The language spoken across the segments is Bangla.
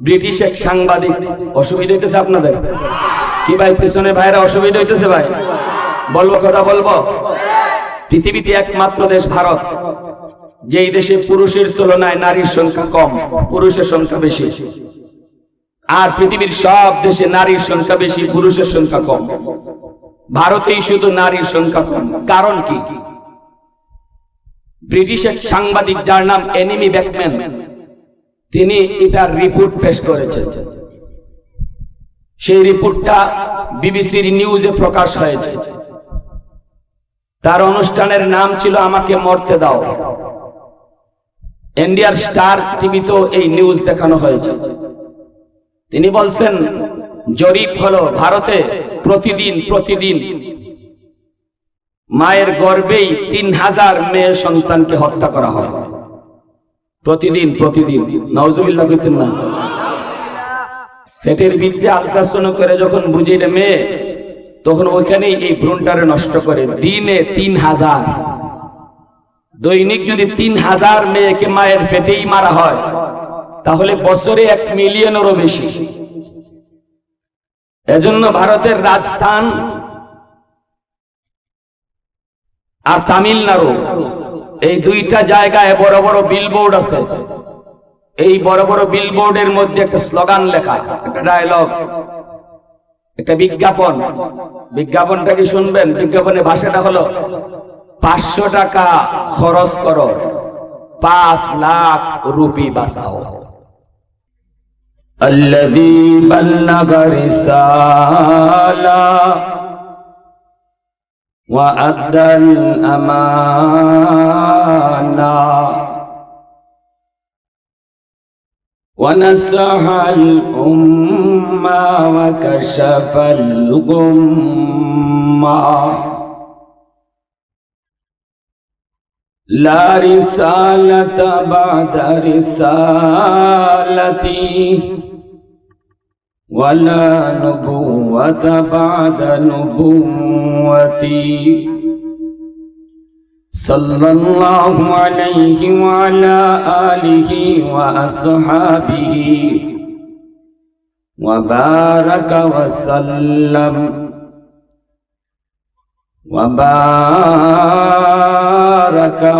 ব্রিটিশ এক সাংবাদিক, অসুবিধা হইতেছে আপনাদের? কি ভাই, পিছনে ভাইরা অসুবিধা হইতেছে ভাই? বলব কথা বলব? পৃথিবীতে একমাত্র দেশ ভারত, যেই দেশে পুরুষের তুলনায় নারীর সংখ্যা কম, পুরুষের সংখ্যা বেশি। আর পৃথিবীর সব দেশে নারীর সংখ্যা বেশি, পুরুষের সংখ্যা কম। ভারতেই শুধু নারীর সংখ্যা কম। কারণ কি? ব্রিটিশ এক সাংবাদিক, যার নাম এনিমি ব্যাকম্যান তিনি এটার রিপোর্ট পেশ করেছেন। সেই রিপোর্টটা বিবিসির নিউজে প্রকাশ হয়েছে। তার অনুষ্ঠানের নাম ছিল আমাকে মরতে দাও। ইন্ডিয়ার স্টার টিভিতেও এই নিউজ দেখানো হয়েছে। তিনি বলছেন, জরিপ হলো ভারতে প্রতিদিন প্রতিদিন মায়ের গর্ভেই তিন হাজার মেয়ে সন্তানকে হত্যা করা হয়। প্রতিদিন প্রতিদিন। নওজুবিল্লাহ কইতেন না। পেটের ভিতরে আলট্রাসাউন্ড করে যখন বুঝি মেয়ে, তখন ওইখানেই এই ভ্রূণটারে নষ্ট করে। দিনে তিন হাজার। দৈনিক যদি তিন হাজার মেয়েকে মায়ের ফেটেই মারা হয়, তাহলে বছরে এক মিলিয়নেরও বেশি। এজন্য ভারতের রাজস্থান আর তামিলনাড়ু এই দুইটা জায়গায় বড় বড় বিলবোর্ড আছে এই বড় বড় বিলবোর্ডের মধ্যে একটা স্লোগান লেখা একটা ডায়লগ একটা বিজ্ঞাপন বিজ্ঞাপনটা কি শুনবেন বিজ্ঞাপনের ভাষাটা হলো পাঁচশো টাকা খরচ করো পাঁচ লাখ রুপি বাঁচাও الذي بلغ رسالة وأدى الأمانة ونصح الأمة وكشف الغمة. لا رسالة بعد رسالتي ولا نبوة بعد نبوتي صلى الله عليه وعلى آله وأصحابه وبارك وسلم وبارك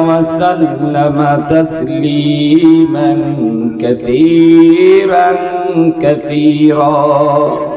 وسلم تسليما كثيرا كثيرا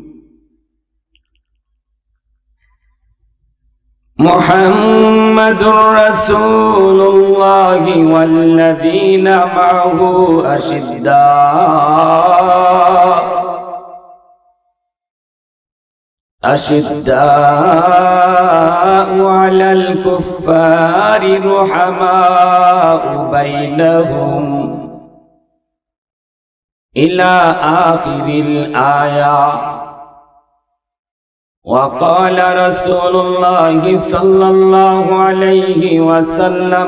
محمد رسول الله والذين معه أشداء. أشداء على الكفار رحماء بينهم. إلى آخر الآية. وقال رسول الله صلى الله عليه وسلم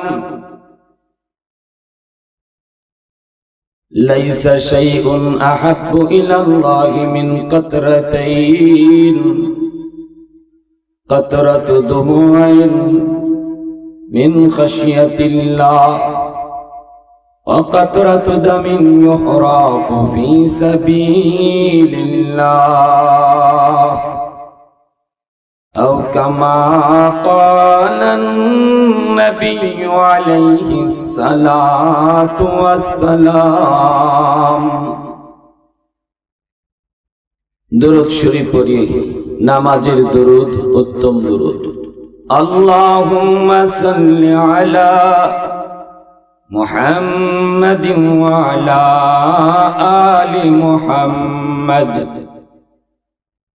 ليس شيء أحب إلى الله من قطرتين قطرة دموع من خشية الله وقطرة دم يحراق في سبيل الله. أو كما قال النبي عليه الصلاة والسلام درود شريف পড়ি নামাজের দরুদ উত্তম দরুদ اللهم صل على محمد وعلى آل محمد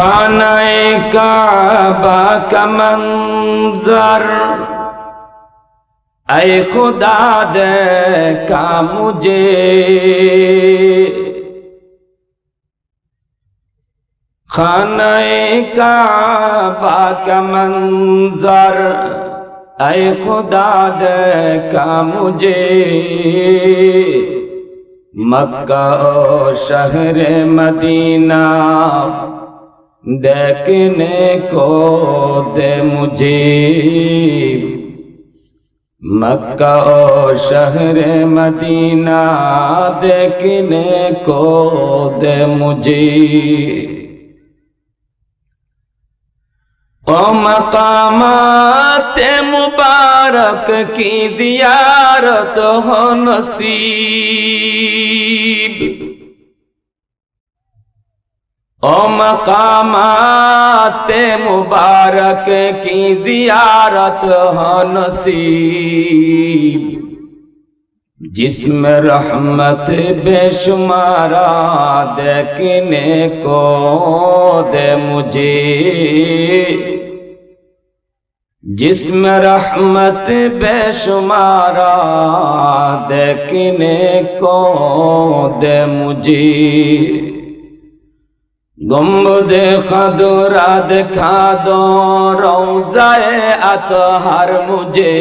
খানায় কাবা কামঞ্জার আয় খুদা দে কামুজে খানায় কাবা কামঞ্জার আয় খুদা দে কামুজে মক্কা ও শহরে মদিনা। देखने को दे मुझे मक्का और शहर मदीना देखने को दे मुझे ओ मकामात मुबारक की जियारत हो नसीब او مقامات مبارک کی زیارت ہو نصیب۔ جس میں رحمت بے شمارا دیکھنے کو دے مجھے۔ جس میں رحمت بے شمارا دیکھنے کو دے مجھے۔ গম্বুদে খাদুরা দেখা দো রৌজায় আতহার মুজে।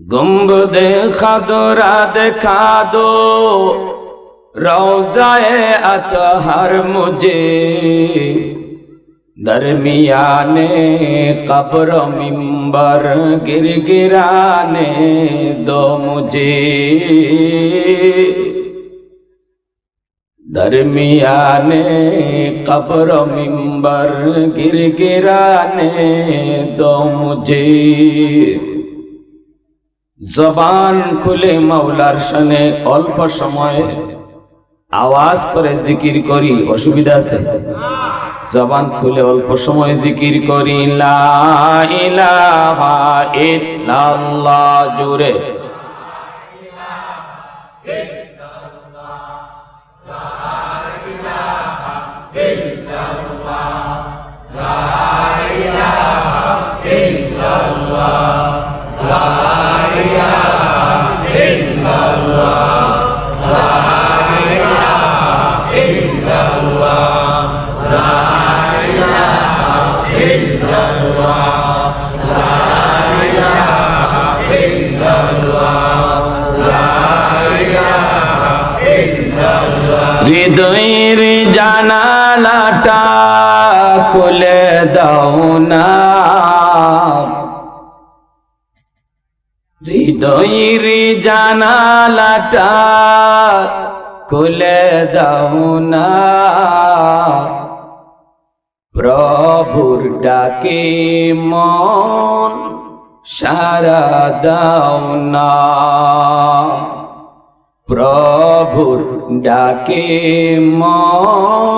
গম্বুদে খাদুরা দেখা দো রৌজায় আতহার মুজে। দরমিয়ানে কবর মিম্বর গির গিরানে দো মুজে। दरमियाने कब्र मिंबर गिर गिराने दो मुझे জবান খুলে মাওলার সনে অল্প সময়ে আওয়াজ করে জিকির করি অসুবিধা আছে জবান খুলে অল্প সময় জিকির করি লা ইলাহা ইল্লাল্লাহ জুড়ে খুলে দাও না। হৃদয়ের জানালাটা খুলে দাও না। প্রভুর ডাকে মন সারা দাও না। প্রভুর ডাকে মন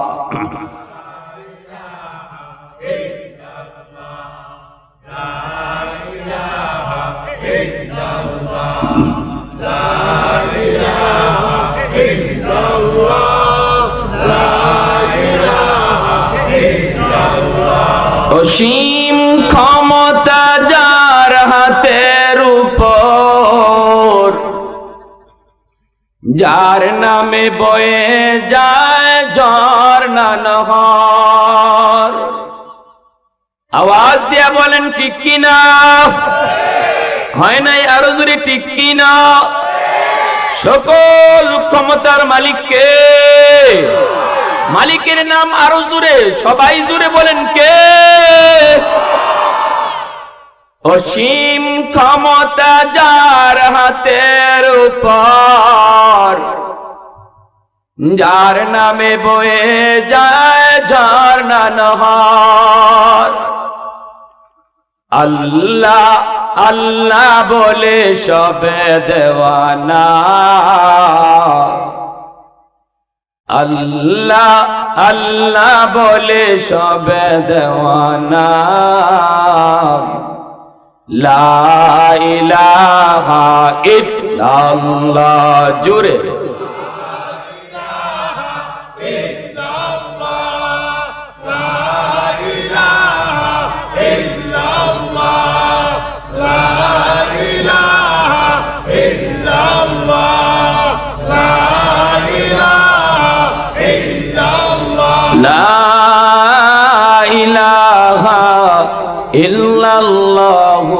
অসীম ক্ষমতা যার হাতের উপর, যার নামে বয়ে যায় ঝর্ণা নহর। আওয়াজ দিয়া বলেন, ঠিক কিনা? হয় নাই আরও জোরে, ঠিক কিনা? সকল ক্ষমতার মালিককে মালিকের নাম আরও জুড়ে সবাই জুড়ে বলেন কে? অসীম ক্ষমতা যার হাতের উপর, যার নামে বয়ে যায় ঝর্ণা নহর। আল্লাহ আল্লাহ বলে সবে দেওয়ানা। আল্লাহ আল্লাহ বলে সবে দেওয়ানা। লা ইলাহা ইল্লাল্লাহ জুড়ে ইলাহা ইল্লাল্লাহু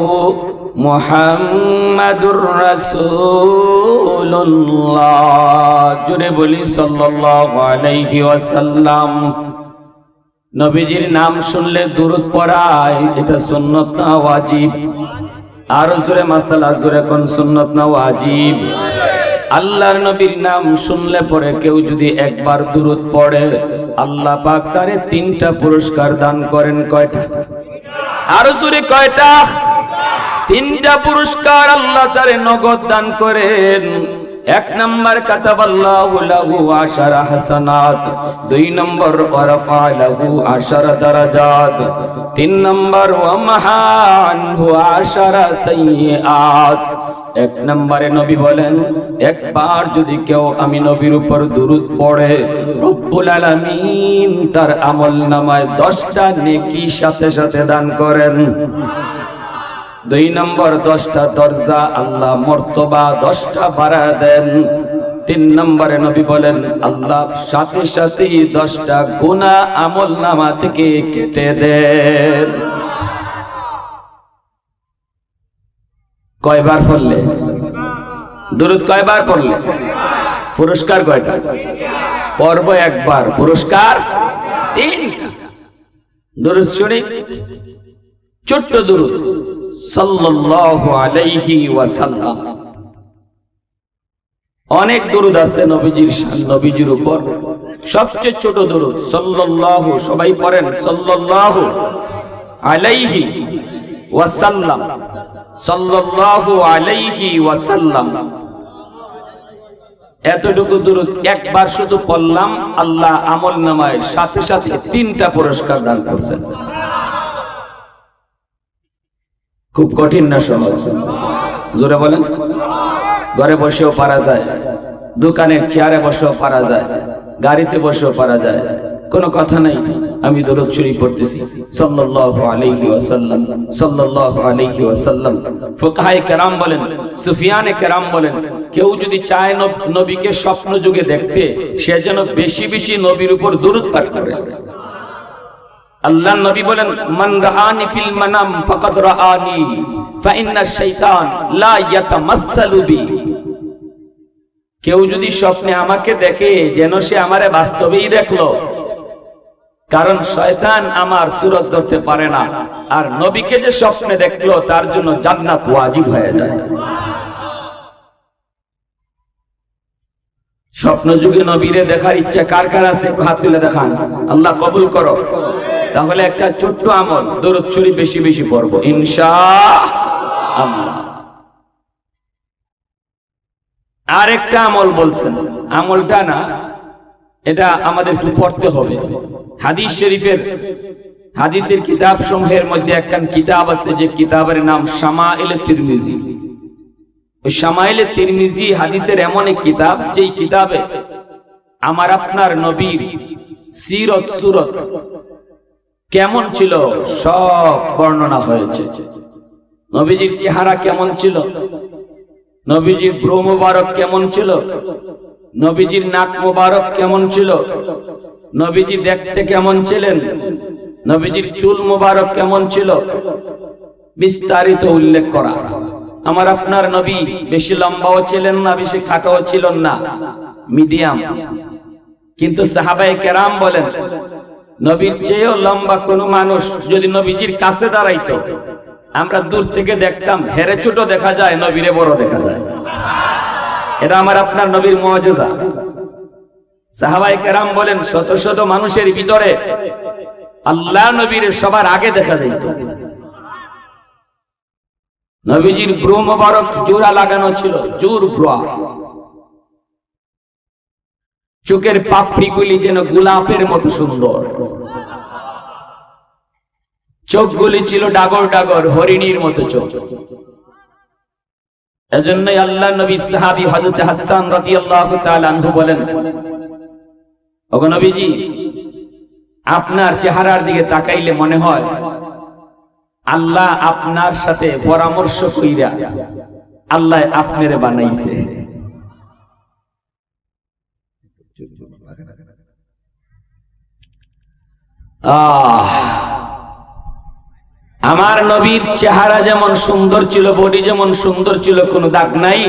মুহাম্মাদুর রাসূলুল্লাহ। জুড়ে বলি সাল্লাল্লাহু আলাইহি ওয়াসাল্লাম। নবীজির নাম শুনলে দূরত পড়ায়, এটা সুন্নত না ওয়াজিব? আরও জোরে মাসালা, জোরে কোন সুন্নত না ওয়াজিব? আল্লাহর নবীর নাম শুনলে পরে কেউ যদি একবার দূরত পড়ে আল্লাহ পাক তারে তিনটা পুরস্কার দান করেন কয়টা? আরও জোরে কয়টা? তিনটা পুরস্কার আল্লাহ তারে নগদ দান করেন। এক নম্বর কাতাবাল্লাহু লাহু আশারা হাসানাত, দুই নম্বর ওয়ারাফা লাহু আশারা দারাজাত, তিন নম্বর ওয়ামাহানহু আশারা সাইয়্যাত এক নম্বরে নবী বলেন, একবার যদি কেউ আমি নবীর উপর দুরুদ পড়ে, রব্বুল আলামিন তার আমল নামায় দশটা নেকি সাথে সাথে দান করেন। দুই নম্বর, দশটা দরজা আল্লাহ মর্তবা দশটা বাড়া দেন। তিন নম্বরে নবী বলেন, আল্লাহ সাথে সাথে দশটা গুণা আমল নামা থেকে কেটে দেন। কয়বার পড়লে? দূরত কয়বার পড়লে? পুরস্কার কয়টা? পর্ব একবার। পুরস্কার তিনটা। শুনি। ছোট্ট দূরত সাল্লাল্লাহু আলাইহি ওয়াসাল্লাম। অনেক দরুদ আছে নবীজির নবীজির উপর। সবচেয়ে ছোট দরুদ, সাল্লাল্লাহু, সবাই পড়েন, সাল্লাল্লাহু আলাইহি ওয়াসাল্লাম। সাল্লাল্লাহু আলাইহি ওয়াসাল্লাম। এতটুকু দূরত একবার শুধু পড়লাম, আল্লাহ আমল নামায় সাথে সাথে তিনটা পুরস্কার দান করছেন। খুব কঠিন না সহজ। জোরে বলেন। ঘরে বসেও পারা যায়, দোকানের চেয়ারে বসেও পারা যায়, গাড়িতে বসেও পারা যায়, কোনো কথা নাই। আমি দরদ শরীফ পড়তেছি। সাল্লাল্লাহু আলাইহি ওয়াসাল্লাম, সাল্লাল্লাহু আলাইহি ওয়াসাল্লাম। ফুকাহায়ে কেরাম বলেন, সুফিয়ানে কেরাম বলেন, কেউ যদি চায় নবীকে স্বপ্ন যুগে দেখতে, সে যেন বেশি বেশি নবীর উপর দরুদ পাঠ করে। আল্লাহ নবী বলেন, মান রাআনি ফিল মানাম ফাকাদ রাআনি, ফা ইন্না শাইতান লা ইয়াতামাসসালু বি। কেউ যদি স্বপ্নে আমাকে দেখে, যেন সে আমারে বাস্তবেই দেখল কারণ শয়তান আমার সুরত ধরতে পারে না। আর নবীকে যে স্বপ্নে দেখল, তার জন্য জান্নাত ওয়াজিব হয়ে যায়। স্বপ্ন যুগে নবীরে দেখার ইচ্ছা কার কার আছে? হাত তুলে দেখান। আল্লাহ কবুল করো। তাহলে একটা ছোট্ট আমল, দরদ চুরি বেশি বেশি পড়ব ইনশা আল্লাহ আরেকটা আমল বলছেন। আমলটা না এটা আমাদের একটু পড়তে হবে। হাদিস শরীফের, হাদিসের কিতাব সমূহের মধ্যে একখান কিতাব আছে, যে কিতাবের নাম শামাইল তিরমিজি। ওই শামাইলে তিরমিজি হাদিসের এমন এক কিতাব, যেই কিতাবে আমার আপনার নবীর সিরত সুরত কেমন ছিল, সব বর্ণনা হয়েছে। নবীজির চেহারা কেমন ছিল? নবীজির ব্রহ্মবারক কেমন ছিল? নবীজির নাক মোবারক কেমন ছিল? নবীজি দেখতে কেমন ছিলেন? নবীজির চুল মোবারক কেমন ছিল? বিস্তারিত উল্লেখ করা। আমার আপনার নবী বেশি লম্বাও ছিলেন না, বেশি খাটোও ছিলেন না, মিডিয়াম। কিন্তু সাহাবাই কেরাম বলেন, নবীর চেয়েও লম্বা কোনো মানুষ যদি নবীজির কাছে দাঁড়াইতো, আমরা দূর থেকে দেখতাম, হেরে ছোট দেখা যায়, নবীরে বড় দেখা যায়। এটা আমার আপনার নবীর মজেদা সাহাবাই কেরাম বলেন, শত শত মানুষের ভিতরে আল্লাহ নবীর সবার আগে দেখা যাইত। নবীজির ব্রু মোবারক জোড়া লাগানো ছিল, জোর ব্রুয়া চোখের পাপড়িগুলি যেন গোলাপের মতো সুন্দর। চোখগুলি ছিল ডাগর ডাগর, হরিণীর মতো চোখ। এজন্যই আল্লাহ নবী সাহাবী হযরত হাসান রাদিয়াল্লাহু তাআলা আনহু বলেন, ওগো নবীজি, আপনার চেহারার দিকে তাকাইলে মনে হয় আল্লাহ আপনার সাথে পরামর্শ কইরা আল্লাহ আপনারে বানাইছে। আহ! আমার নবীর চেহারা যেমন সুন্দর ছিল বডি যেমন সুন্দর ছিল, কোনো দাগ নাই।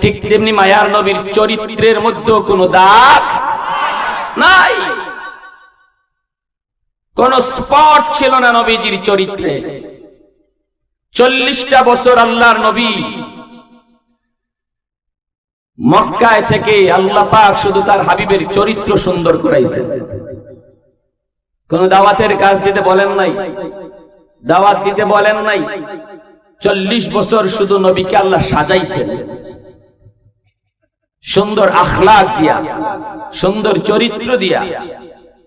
ঠিক তেমনি মায়ার নবীর চরিত্রের মধ্যেও কোনো দাগ নাই। কোন স্পট ছিল না নবীজির চরিত্রে। চল্লিশটা বছর আল্লাহর নবী মক্কায় থেকে আল্লাহ পাক শুধু তার হাবিবের চরিত্র সুন্দর করাইছে কোন দাওয়াতের কাজ দিতে বলেন নাই? দাওয়াত দিতে বলেন নাই। চল্লিশ বছর শুধু নবীকে আল্লাহ সাজাইছেন। সুন্দর আখলাক দিয়া, সুন্দর চরিত্র দিয়া।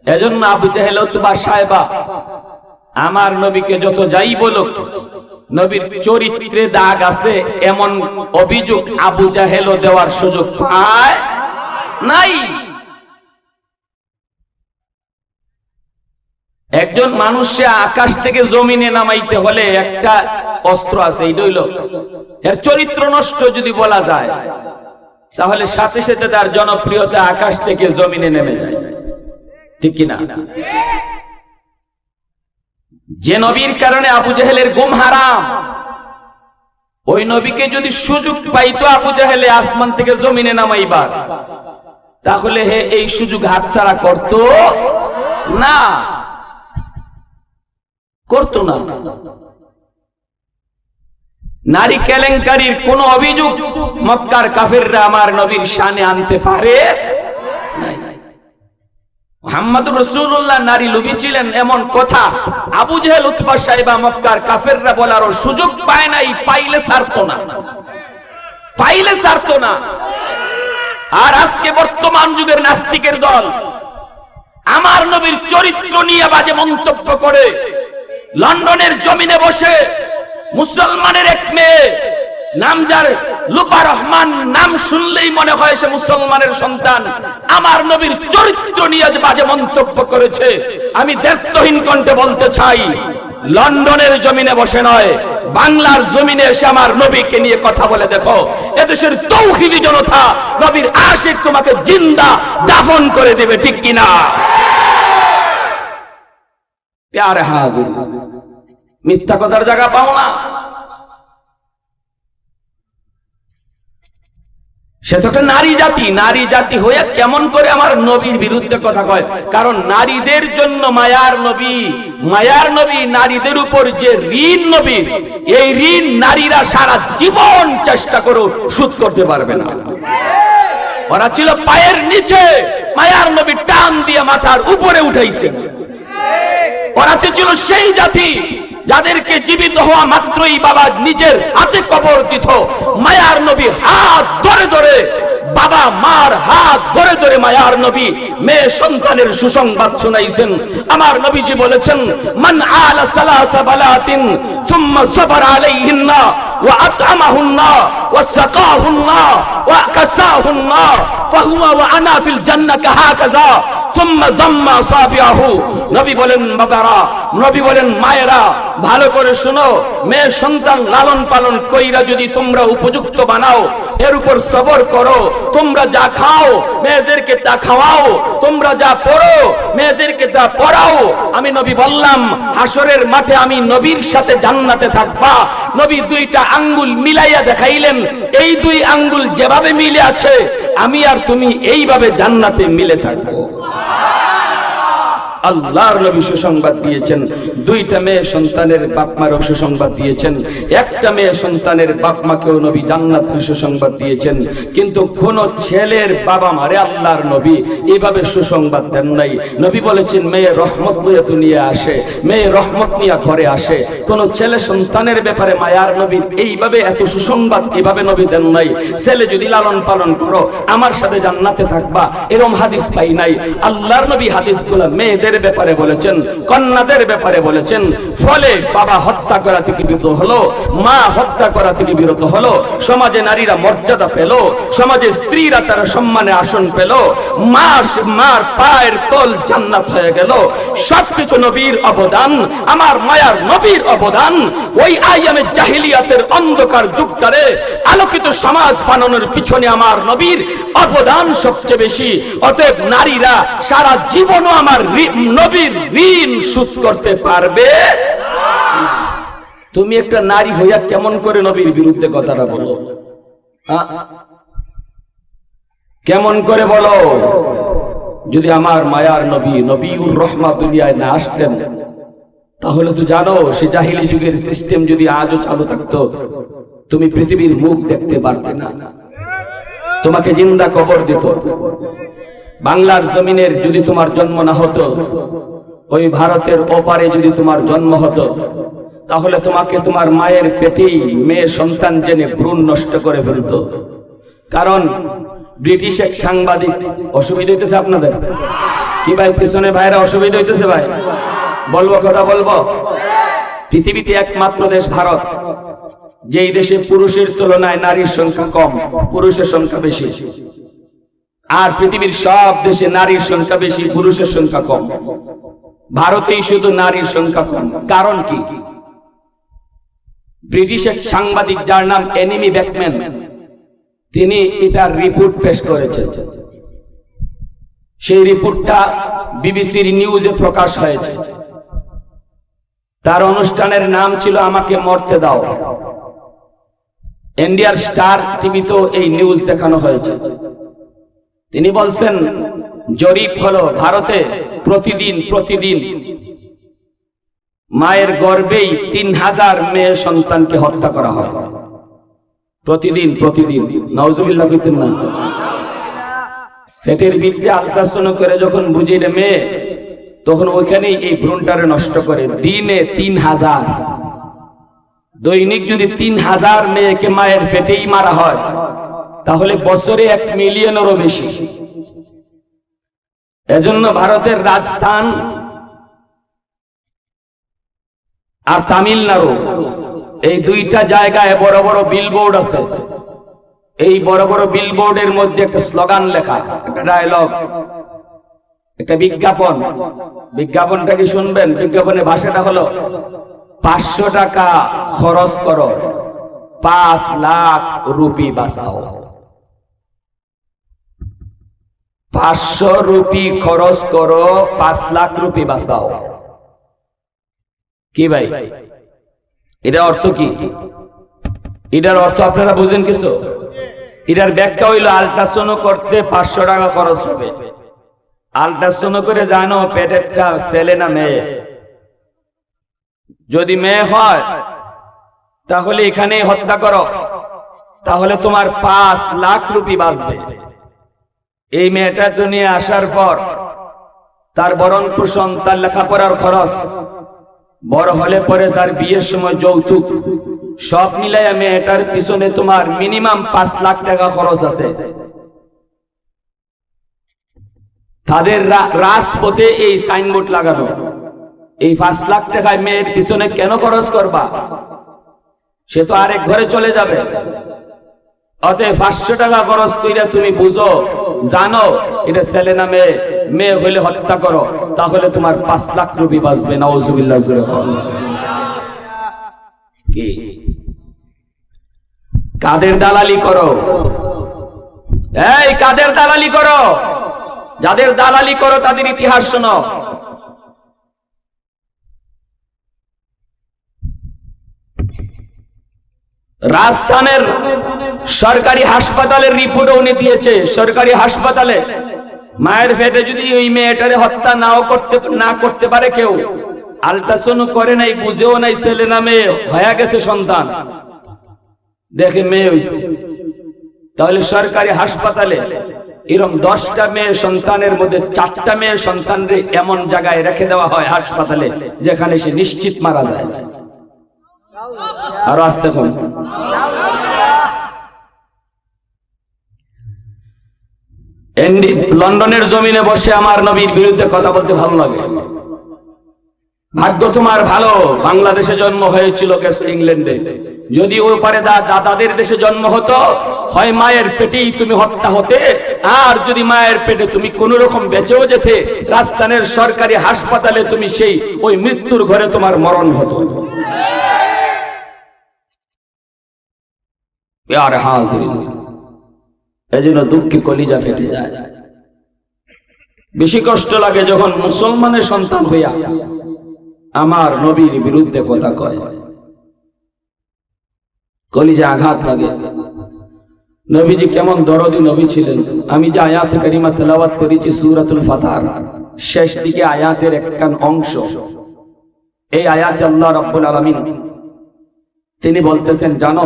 এজন্য আবু জাহেল অথবা সাহেবা, আমার নবীকে যত যাই বলুক, নবীর চরিত্রে দাগ আছে, এমন অভিযোগ আবু জাহেলও দেওয়ার সুযোগ পায় নাই। একজন মানুষে আকাশ থেকে জমিনে নামাইতে হলে একটা অস্ত্র আছে এটা হইল, এর চরিত্র নষ্ট যদি বলা যায়, তাহলে সাথে সাথে তার জনপ্রিয়তা আকাশ থেকে জমিনে নেমে যায়। ঠিক কিনা? যে নবীর কারণে আবু জাহেলের গুম হারাম, ওই নবীকে যদি সুযোগ পাইতো আবু জাহেলে আসমান থেকে জমিনে নামাইবার, তাহলে হে এই সুযোগ হাতছাড়া করতো না। করতো না। নারী কেলেঙ্কারির কোন অভিযোগ মক্কার কাফেররা আমার নবীর শানে আনতে পারে সুযোগ পায় নাই, পাইলে পাইলে আর আজকে বর্তমান যুগের নাস্তিকের দল আমার নবীর চরিত্র নিয়ে বাজে মন্তব্য করে লন্ডনের জমিনে বসে মুসলমানের এক মেয়ে নাম যার লুপা রহমান, নাম শুনলেই মনে হয় সে মুসলমানের সন্তান। আমার নবীর চরিত্র নিয়ে বাজে মন্তব্য করেছে। আমি দেবতহীন কণ্ঠে বলতে চাই, লন্ডনের জমিনে বসে নয়, বাংলার জমিনে এসে আমার নবীকে নিয়ে কথা বলে দেখো। এদেশের তৌহিদি জনতা, নবীর আশিক তোমাকে জিন্দা দাফন করে দেবে, ঠিক কিনা? প্যারে হাগুর মিথ্যা কথার জায়গা পাও না। সে তো একটা নারী জাতি নারী জাতি হয়ে কেমন করে আমার নবীর বিরুদ্ধে কথা কয়? কারণ নারীদের জন্য মায়ার নবী মায়ার নবী নারীদের উপর যে ঋণ নবী, এই ঋণ নারীরা সারা জীবন চেষ্টা করো সুদ করতে পারবে না। ওরা ছিল পায়ের নিচে, মায়ার নবী টান দিয়ে মাথার উপরে উঠাইছেন ওরা ছিল সেই জাতি যাদেরকে জীবিত হওয়া মাত্রই বাবা নিজের হাতে কবর দিত। মায়ার নবী হাত ধরে ধরে, বাবা মার হাত ধরে ধরে মায়ার নবী। মেয়ে সন্তানের সুসংবাদ শুনাইছেন। আমার নবীজি বলেছেন, মান আলা সালাসা বালাতিন, সুম্মা সাবার আলাইহিন্না, ওয়া আত'আমাহুন্না, ওয়া সাকাহুন্না, ওয়া কাসাহুন্না, ফাহুয়া ওয়া আনা ফিল জান্নাতি হাকাযা। সুম্মা যাম্মা সাবিয়াহু নবী বলেন নবী বলেন, মায়েরা, ভালো করে শোনো মেয়ে সন্তান লালন পালন কইরা যদি তোমরা উপযুক্ত বানাও, এর উপর সবর করো, তোমরা যা খাও, মেয়েদেরকে তা খাওয়াও, তোমরা যা পড়ো, মেয়েদেরকে তা পড়াও। আমি নবী বললাম হাসরের মাঠে আমি নবীর সাথে জান্নাতে থাকবা। নবী দুইটা আঙ্গুল মিলাইয়া দেখাইলেন। এই দুই আঙ্গুল যেভাবে মিলে আছে আমি আর তুমি এইভাবে জান্নাতে মিলে থাকব। আল্লাহর নবী সুসংবাদ দিয়েছেন। দুইটা মেয়ে সন্তানের বাপ মারও সুসংবাদ দিয়েছেন। একটা মেয়ে সন্তানের বাপ মাকেও নবী জান্নাতের সুসংবাদ দিয়েছেন। কিন্তু কোন ছেলের বাবা মারে আল্লাহর নবী এইভাবে সুসংবাদ দেন নাই। নবী বলেছেন, মেয়ে রহমত লইয়া দুনিয়া আসে, মেয়ে রহমত নিয়ে ঘরে আসে। কোন ছেলে সন্তানের ব্যাপারে মায়ার নবীর এইভাবে এত সুসংবাদ এভাবে নবী দেন নাই। ছেলে যদি লালন পালন করো, আমার সাথে জান্নাতে থাকবা। এরম হাদিস পাই নাই। আল্লাহর নবী হাদিসগুলো মেয়েদের ব্যাপারে বলেছেন, কন্যাদের ব্যাপারে বলেছেন, ফলে বাবা হত্যা করা থেকে বিরত হলো, মা হত্যা করা থেকে বিরত হলো, সমাজে নারীরা মর্যাদা পেল, সমাজে স্ত্রীরা তারা সম্মানে আসন পেল মা মার পায়ের তল জান্নাত হয়ে গেল, সবকিছু নবীর অবদান, আমার মায়ার নবীর অবদান, ওই আইয়ামে জাহিলিয়াতের অন্ধকার যুগটারে আলোকিত সমাজ বানানোর পিছনে আমার নবীর অবদান সবচেয়ে বেশি, অতএব নারীরা সারা জীবনও আমার নবীর ঋণ শোধ করতে পারবে তুমি একটা নারী হইয়া কেমন করে নবীর বিরুদ্ধে কথাটা বলো? কেমন করে বলো? যদি আমার মায়ার নবী নবীউর রহমা দুনিয়ায় না আসতেন, তাহলে তো জানো, সে জাহিলি যুগের সিস্টেম যদি আজও চালু থাকতো, তুমি পৃথিবীর মুখ দেখতে পারতে না। তোমাকে জিন্দা কবর দিত। বাংলার জমিনের যদি তোমার জন্ম না হতো, ওই ভারতের ওপারে যদি তোমার জন্ম হতো, তাহলে তোমাকে তোমার মায়ের পেটেই মেয়ে, সন্তান জেনে ভ্রূণ নষ্ট করে ফেলতো। কারণ ব্রিটিশ এক সাংবাদিক, অসুবিধা হইতেছে আপনাদের? কি ভাই, পিছনে ভাইরা অসুবিধা হইতেছে ভাই? বলব কথা বলব? পৃথিবীতে একমাত্র দেশ ভারত, যেই দেশে পুরুষের তুলনায় নারীর সংখ্যা কম, পুরুষের সংখ্যা বেশি। আর পৃথিবীর সব দেশে নারীর সংখ্যা বেশি, পুরুষের সংখ্যা কম। ভারতেই শুধু নারীর সংখ্যা কম। কারণ কি? ব্রিটিশ এক সাংবাদিক যার নাম এনিমি ব্যাকম্যান, তিনি এটার রিপোর্ট পেশ করেছেন। সেই রিপোর্টটা বিবিসির নিউজে প্রকাশ হয়েছে। তার অনুষ্ঠানের নাম ছিল আমাকে মরতে দাও। ইন্ডিয়ার স্টার টিভিতেও এই নিউজ দেখানো হয়েছে। তিনি বলছেন, জরিপ হলো ভারতে প্রতিদিন প্রতিদিন। মায়ের গর্ভেই তিন হাজার মেয়ে সন্তানকে হত্যা করা হয়। প্রতিদিন প্রতিদিন। নওজুবিল্লাহ কইতেন না। পেটের ভিতরে আলট্রাসাউন্ড করে যখন বুঝি রে মেয়ে, তখন ওইখানেই এই ভ্রূণটারে নষ্ট করে। দিনে তিন হাজার। দৈনিক যদি তিন হাজার মেয়েকে মায়ের ফেটেই মারা হয় তাহলে বছরে এক মিলিয়নেরও বেশি। এজন্য ভারতের রাজস্থান আর তামিলনাড়ু, এই দুইটা জায়গায় বড় বড় বিলবোর্ড আছে। এই বড় বড় বিলবোর্ডের মধ্যে একটা স্লোগান লেখা, একটা ডায়লগ একটা বিজ্ঞাপন। বিজ্ঞাপনটা কি শুনবেন? বিজ্ঞাপনের ভাষাটা হলো, পাঁচশো টাকা খরচ করো, পাঁচ লাখ রুপি বাঁচাও। পাঁচশো রুপি খরচ করো, পাঁচ লাখ রুপি বাঁচাও। কি ভাই? এটা অর্থ কি? এটার অর্থ আপনারা বুঝেন কিছু? এটার ব্যাখ্যা হইল আল্ট্রাসাউন্ড করতে পাঁচশো টাকা খরচ হবে। আল্ট্রাসাউন্ড করে জানো, পেটেরটা ছেলে না মেয়ে? যদি মেয়ে হয়, তাহলে এখানে হত্যা করো। তাহলে তোমার পাঁচ লাখ রুপি বাঁচবে। এই মেয়েটা দুনিয়া আসার পর তার বরণ পোষণ, তার লেখাপড়ার খরচ, বড় হলে পরে তার বিয়ের সময় যৌতুক, সব মিলাইয়া মেয়েটার পিছনে তোমার মিনিমাম পাঁচ লাখ টাকা খরচ আছে। তাদের রাজপথে এই সাইনবোর্ড লাগানো। এই পাঁচ লাখ টাকায় মেয়ের পিছনে কেন খরচ করবা? সে তো আরেক ঘরে চলে যাবে। অতএব পাঁচশো টাকা খরচ কইরা তুমি বুঝো জানো, এটা ছেলে না মেয়ে। মেয়ে হইলে হত্যা করো, তাহলে তোমার পাঁচ লাখ রুপি বাঁচবে নওয়াজুবিল্লাহ জুড়ে কি? কাদের দালালি করো? এই, কাদের দালালি করো? যাদের দালালি করো, তাদের ইতিহাস শোনো। রাজস্থানের সরকারি হাসপাতালের রিপোর্টও উনি দিয়েছে। সরকারি হাসপাতালে মায়ের ফেটে যদি ওই মেয়েটারে হত্যা নাও করতে না করতে পারে কেউ, আল্ট্রাসাউন্ড করে নাই, বুঝেও নাই, ছেলে না মেয়ে, হয়ে গেছে সন্তান। দেখে মেয়ে হইছে। তাহলে সরকারি হাসপাতালে এরকম দশটা মেয়ে সন্তানের মধ্যে চারটা মেয়ে সন্তানরে এমন জায়গায় রেখে দেওয়া হয় হাসপাতালে, যেখানে সে নিশ্চিত মারা যায়। আরও আসতে কম লন্ডনের জমিনে বসে আমার নবীর বিরুদ্ধে কথা বলতে ভালো লাগে। ভাগ্য তোমার ভালো, বাংলাদেশে জন্ম হয়েছিল ইংল্যান্ডে। যদি ওই পারে দাদাদের দেশে জন্ম হতো, হয় মায়ের পেটেই তুমি হত্যা হতে, আর যদি মায়ের পেটে তুমি কোন রকম বেঁচেও যেতে, রাজস্থানের সরকারি হাসপাতালে তুমি সেই ওই মৃত্যুর ঘরে তোমার মরণ হতো। আর দুঃখে কলিজা ফেটে যায়। বেশি কষ্ট লাগে যখন মুসলমানের সন্তান হইয়া আমার নবীর বিরুদ্ধে কথা কয়। কলিজা আঘাত লাগে। নবীজি কেমন দরদি নবী ছিলেন। আমি যে আয়াত কারিমা তেলাওয়াত করেছি সুরাতুল ফাতার, শেষ দিকে আয়াতের একখান অংশ। এই আয়াতে আল্লাহ রাব্বুল আলামিন তিনি বলতেছেন, জানো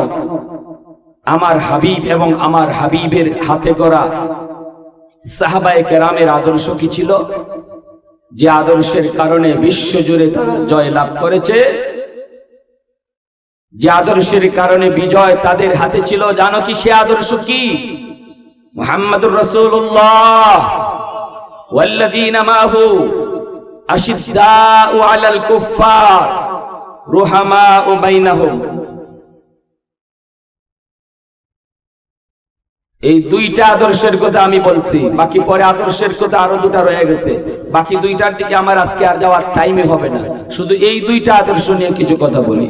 আমার হাবিব এবং আমার হাবিবের হাতে গড়া সাহাবায় কেরামের আদর্শ কি ছিল? যে আদর্শের কারণে বিশ্বজুড়ে তারা জয় লাভ করেছে। যে আদর্শের কারণে বিজয় তাদের হাতে ছিল, জানো কি সে আদর্শ কি? মোহাম্মদুর রসুল্লাহ মাহু আশিদ্দা ও আলাল কুফা রুহামা ও বাইনাহুম। এই দুইটা আদর্শের কথা আমি বলছি, বাকি পরে আদর্শের কথা আরও দুটা রয়ে গেছে। বাকি দুইটার দিকে আমার আজকে আর যাওয়ার টাইমে হবে না। শুধু এই দুইটা আদর্শ নিয়ে কিছু কথা বলি।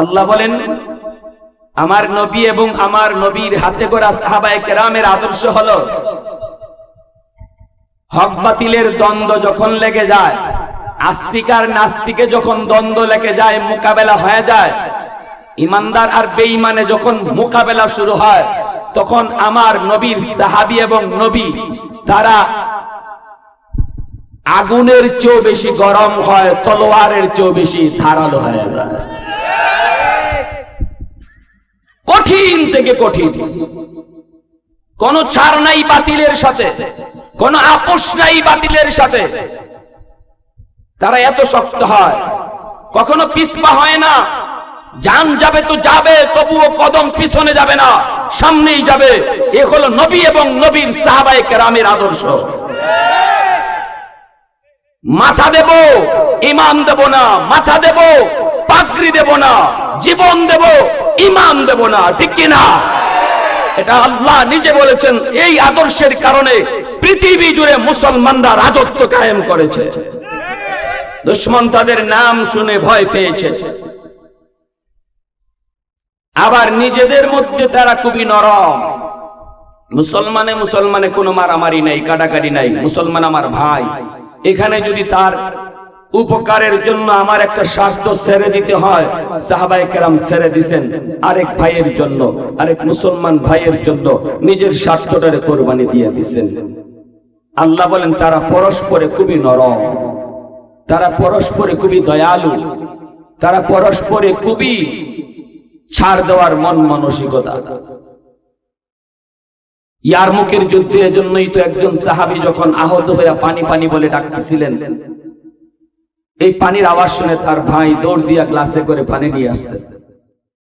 আল্লাহ বলেন, আমার নবী এবং আমার নবীর হাতে করা সাহাবায়ে কেরামের আদর্শ হলো, হক বাতিলের দ্বন্দ্ব যখন লেগে যায়, আস্তিক আর নাস্তিকে যখন দ্বন্দ্ব লেগে যায়, মোকাবেলা হয়ে যায়, ইমানদার আর বেঈমানে যখন মোকাবেলা শুরু হয় তখন আমার নবীর সাহাবি এবং নবী, তারা আগুনের চেয়েও বেশি গরম হয়, তলোয়ারের চেয়েও বেশি ধারালো হয়ে যায়। কঠিন থেকে কঠিন। কোন ছাড় নাই বাতিলের সাথে, কোন আপোষ নাই বাতিলের সাথে। তারা এত শক্ত হয়, কখনো পিছপা হয় না। জান যাবে তো যাবে, তবুও কদম পিছনে যাবে না, সামনেই যাবে। এ হলো নবী এবং নবীর সাহাবায়ে কেরামের আদর্শ। মাথা দেব ইমান দেব না, মাথা দেব, পাগড়ি দেব না, জীবন দেব ইমান দেব না, ঠিক কি না? এটা আল্লাহ নিজে বলেছেন, এই আদর্শের কারণে পৃথিবী জুড়ে মুসলমানরা রাজত্ব কায়েম করেছে। দুশ্মন তাদের নাম শুনে ভয় পেয়েছে। আবার নিজেদের মধ্যে তারা খুবই নরম। মুসলমানে মুসলমানে কোনো মারামারি নাই, কাটাকাটি নাই। মুসলমান আমার ভাই। এখানে যদি তার উপকারের জন্য আমার একটা স্বার্থ ছেড়ে দিতে হয় সাহাবাই কেরাম ছেড়ে দিছেন আরেক ভাইয়ের জন্য, আরেক মুসলমান ভাইয়ের জন্য নিজের স্বার্থটারে কোরবানি দিয়ে দিছেন। আল্লাহ বলেন, তারা পরস্পরে খুবই নরম, তারা পরস্পরে খুবই দয়ালু, তারা পরস্পরে খুবই ছাড় দেওয়ার মন মানসিকতা। ইয়ার মুখের যুদ্ধে এজন্যই তো একজন সাহাবি যখন আহত হইয়া পানি পানি বলে ডাকতেছিলেন, এই পানির আওয়াজ শুনে তার ভাই দৌড় দিয়া গ্লাসে করে পানি নিয়ে আসছে।